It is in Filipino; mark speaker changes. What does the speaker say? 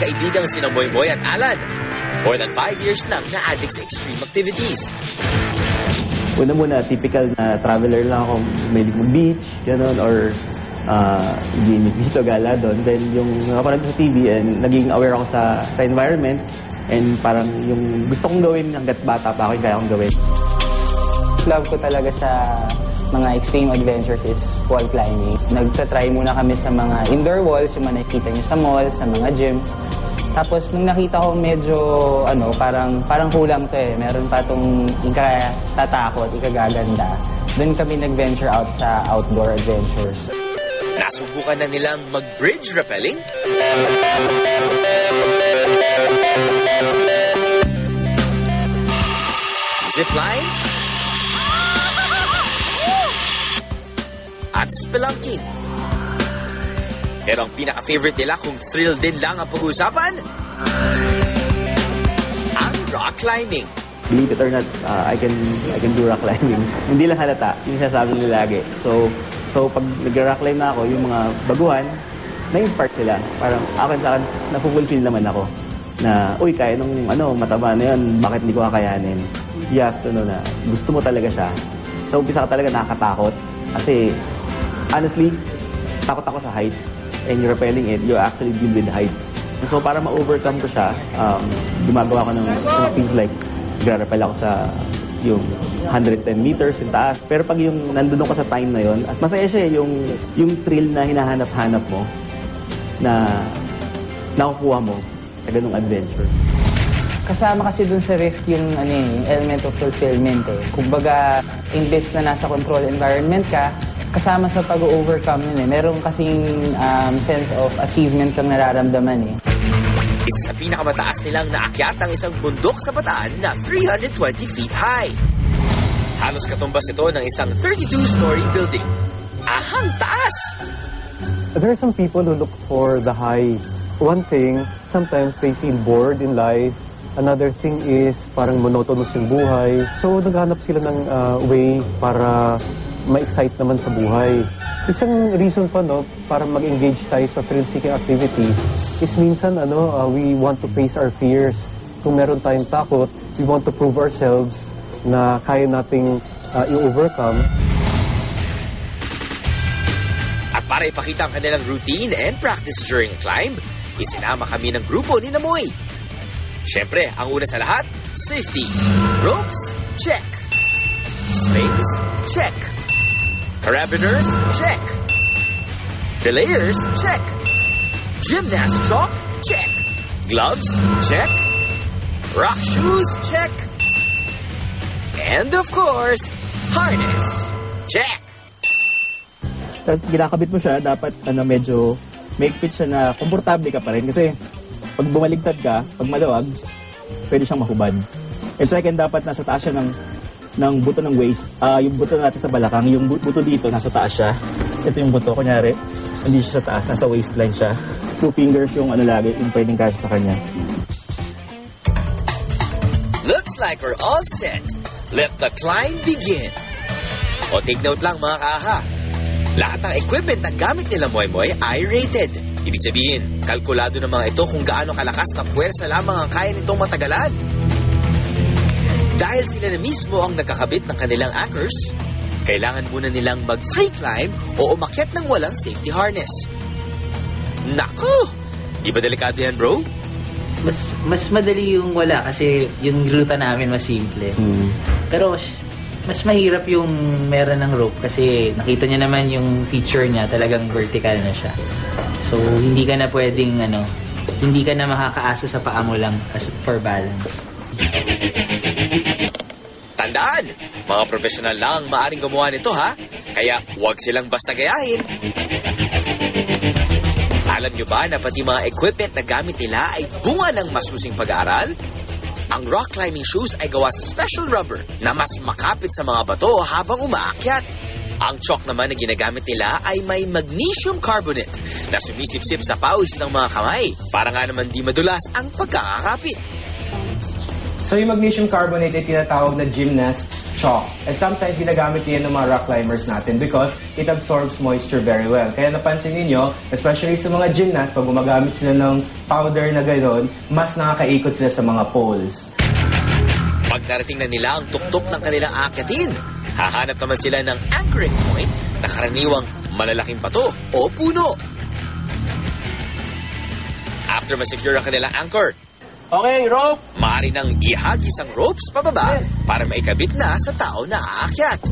Speaker 1: magkaibigang sina Boy at Alan. More than five years nang na-addict sa extreme activities.
Speaker 2: Una muna, typical na traveler lang ako, may mag-beach, gano'n, or uh, gimmick dito, gala doon. Then yung napanood sa TV, and naging aware ako sa, sa environment, and parang yung gusto kong gawin hanggat bata pa ako, yung kaya kong gawin.
Speaker 3: Love ko talaga sa mga extreme adventures is wall climbing. Nagtatry muna kami sa mga indoor walls, yung mga nakikita nyo sa mall, sa mga gyms. Tapos nung nakita ko medyo ano, parang parang kulang to eh. Meron pa tong ika tatakot, ikagaganda. Doon kami nag-venture out sa outdoor adventures.
Speaker 1: Nasubukan na nilang mag-bridge rappelling, zipline, at spelunking. Pero ang pinaka-favorite nila kung thrill din lang ang pag-uusapan, ang rock climbing.
Speaker 2: Believe it or not, uh, I can I can do rock climbing. Hindi lang halata, yung sinasabi nila lagi. So, so pag nag-rock climb na ako, yung mga baguhan, na-inspire sila. Parang akin sa akin, napufulfill naman ako. Na, uy, kaya nung ano, mataba na yun, bakit hindi ko kakayanin? You have to know na gusto mo talaga siya. Sa umpisa ka talaga nakakatakot. Kasi, honestly, takot ako sa heights. And you're rappelling it, you actually deal with heights. So, para ma-overcome ko siya, um, gumagawa ko ng, ng things like, nag-rappel ako sa yung 110 meters yung taas. Pero pag yung nandun ako sa time na yon, as masaya siya eh, yung, yung thrill na hinahanap-hanap mo na nakukuha mo sa ganung adventure.
Speaker 3: Kasama kasi dun sa risk yung, ano, eh, yung element of fulfillment eh. Kumbaga, imbes na nasa control environment ka, kasama sa pag-overcome yun eh. Meron kasing um, sense of achievement kang nararamdaman eh.
Speaker 1: Isa sa pinakamataas nilang naakyat ang isang bundok sa Bataan na 320 feet high. Halos katumbas ito ng isang 32-story building. Ahang taas!
Speaker 4: There are some people who look for the high. One thing, sometimes they feel bored in life. Another thing is parang monotonous yung buhay. So naghanap sila ng uh, way para ma-excite naman sa buhay. Isang reason pa no para mag-engage tayo sa thrill-seeking activities is minsan ano uh, we want to face our fears. Kung meron tayong takot, we want to prove ourselves na kaya nating uh, i-overcome.
Speaker 1: At para ipakita ang kanilang routine and practice during climb, isinama kami ng grupo ni Namoy. Siyempre, ang una sa lahat, safety. Ropes, check. Slings, check. Carabiners, check. Belayers, check. Gymnast chalk, check. Gloves, check. Rock shoes, check. And of course, harness, check.
Speaker 5: Tapos ginakabit mo siya, dapat ano, medyo make fit siya na komportable ka pa rin. Kasi pag bumaligtad ka, pag maluwag, pwede siyang mahubad. And second, dapat nasa taas siya ng, ng buto ng waist. Ah, yung buto natin sa balakang, yung bu- buto dito, nasa taas siya. Ito yung buto, kunyari, hindi siya sa taas, nasa waistline siya. Two fingers yung ano lagi, yung pwedeng kasya sa kanya.
Speaker 1: Looks like we're all set. Let the climb begin. O take note lang mga kaha. Lahat ng equipment na gamit nila Moy Moy ay rated. Ibig sabihin, kalkulado ng mga ito kung gaano kalakas na puwersa lamang ang kaya nitong matagalan. Dahil sila na mismo ang nagkakabit ng kanilang anchors, kailangan muna nilang mag-free climb o umakyat ng walang safety harness. Nako! Di ba delikado yan, bro?
Speaker 6: mas mas madali yung wala kasi yung ruta namin mas simple. Pero sh- mas mahirap yung meron ng rope kasi nakita niya naman yung feature niya talagang vertical na siya. So hindi ka na pwedeng ano, hindi ka na makakaasa sa paa mo lang as for balance.
Speaker 1: Mga profesional lang maaring gumawa nito ha, kaya huwag silang basta gayahin. Alam nyo ba na pati mga equipment na gamit nila ay bunga ng masusing pag-aaral? Ang rock climbing shoes ay gawa sa special rubber na mas makapit sa mga bato habang umaakyat. Ang chalk naman na ginagamit nila ay may magnesium carbonate na sumisipsip sa pawis ng mga kamay para nga naman di madulas ang pagkakakapit.
Speaker 7: So yung magnesium carbonate ay tinatawag na gymnast chalk. And sometimes ginagamit yan ng mga rock climbers natin because it absorbs moisture very well. Kaya napansin ninyo, especially sa mga gymnasts, pag gumagamit sila ng powder na gano'n, mas nakakaikot sila sa mga poles.
Speaker 1: Pag narating na nila ang tuktok ng kanilang aakyatin, hahanap naman sila ng anchoring point na karaniwang malalaking bato o puno. After masecure ang kanilang anchor,
Speaker 5: Okay, rope!
Speaker 1: maaari nang ihagis ang ropes pababa para maikabit na sa tao na aakyat.